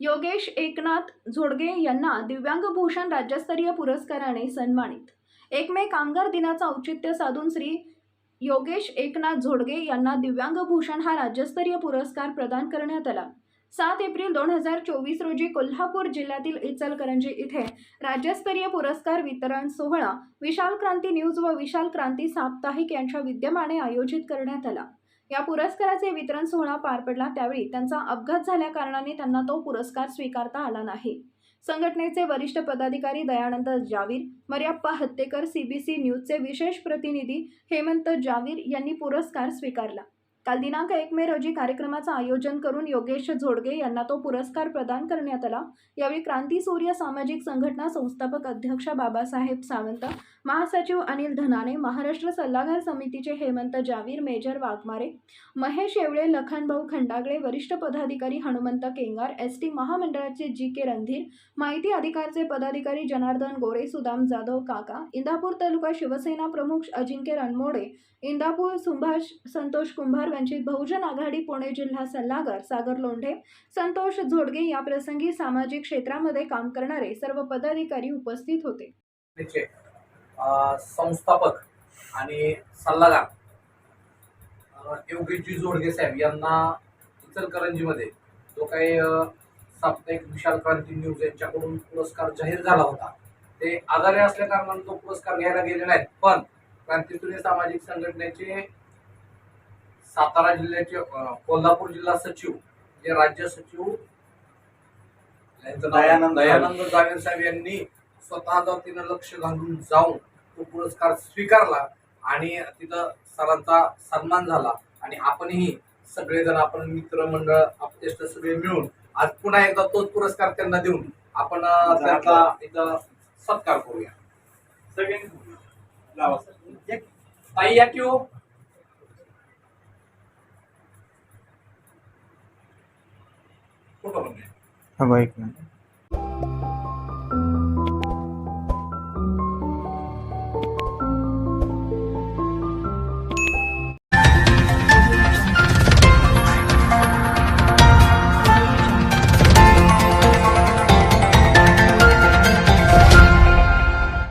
योगेश एकनाथ झोडगे यांना दिव्यांग भूषण राज्यस्तरीय पुरस्काराने सन्मानित. एक मे कामगार दिनाचं औचित्य साधून श्री योगेश एकनाथ झोडगे यांना दिव्यांग भूषण हा राज्यस्तरीय पुरस्कार प्रदान करण्यात आला. सात एप्रिल दोन हजार चोवीस रोजी कोल्हापूर जिल्ह्यातील इचलकरंजी इथे राज्यस्तरीय पुरस्कार वितरण सोहळा विशाल क्रांती न्यूज व विशाल क्रांती साप्ताहिक यांच्या विद्यमाने आयोजित करण्यात आला. या पुरस्काराचे वितरण सोहळा पार पडला त्यावेळी त्यांचा अपघात झाल्या कारणाने त्यांना तो पुरस्कार स्वीकारता आला नाही. संघटनेचे वरिष्ठ पदाधिकारी दयानंद जावीर मर्याप्पा हत्तेकर सीबीसी न्यूजचे विशेष प्रतिनिधी हेमंत जावीर यांनी पुरस्कार स्वीकारला. काल दिनांक एक मे रोजी कार्यक्रमाचं आयोजन करून योगेश झोडगे यांना तो पुरस्कार प्रदान करण्यात आला. यावेळी क्रांती सूर्य सामाजिक संघटना संस्थापक अध्यक्ष बाबासाहेब सावंत महासचिव अनिल धनाने महाराष्ट्र सल्लागार समितीचे हेमंत जावीर मेजर वाघमारे महेश येवळे लखनभाऊ खंडागळे वरिष्ठ पदाधिकारी हनुमंत केंगार एस टी महामंडळाचे जी के रणधीर माहिती अधिकारचे पदाधिकारी जनार्दन गोरे सुदाम जाधव काका इंदापूर तालुका शिवसेना प्रमुख अजिंक्य रणमोडे इंदापूर सुभाष संतोष कुंभार वंचित बहुजन आघाडी पुणे जिल्हा सल्लागार सागर लोंढे संतोष झोडगे या प्रसंगी सामाजिक क्षेत्रामध्ये काम करणारे सर्व पदाधिकारी उपस्थित होते. त्याचे संस्थापक आणि सल्लागार योगेशजी जोडगे साहेब यांना इचलकरंजीमध्ये जो काही साप्ताहिक विशाल क्रांती न्यूज यांच्याकडून पुरस्कार जाहीर झाला होता ते आजारी असल्या कारणाने तो पुरस्कार घ्यायला गेले नाहीत पण क्रांतीतून सामाजिक संघटनेचे सातारा जिल्ह्याचे कोल्हापूर जिल्हा सचिव जे राज्य सचिव दयानंद दयानंद जावेर साहेब यांनी स्वतः जातीनं लक्ष घालून जाऊन तो पुरस्कार स्वीकारला आणि तिथं सरांचा सन्मान झाला. आणि आपणही सगळेजण आपण मित्रमंडळ अपतेष्ट सगळे मिळून आज पुन्हा एकदा तोच पुरस्कार त्यांना देऊन आपण त्यांचा इथं सत्कार करूया. एक ताई या की Ah, abaikan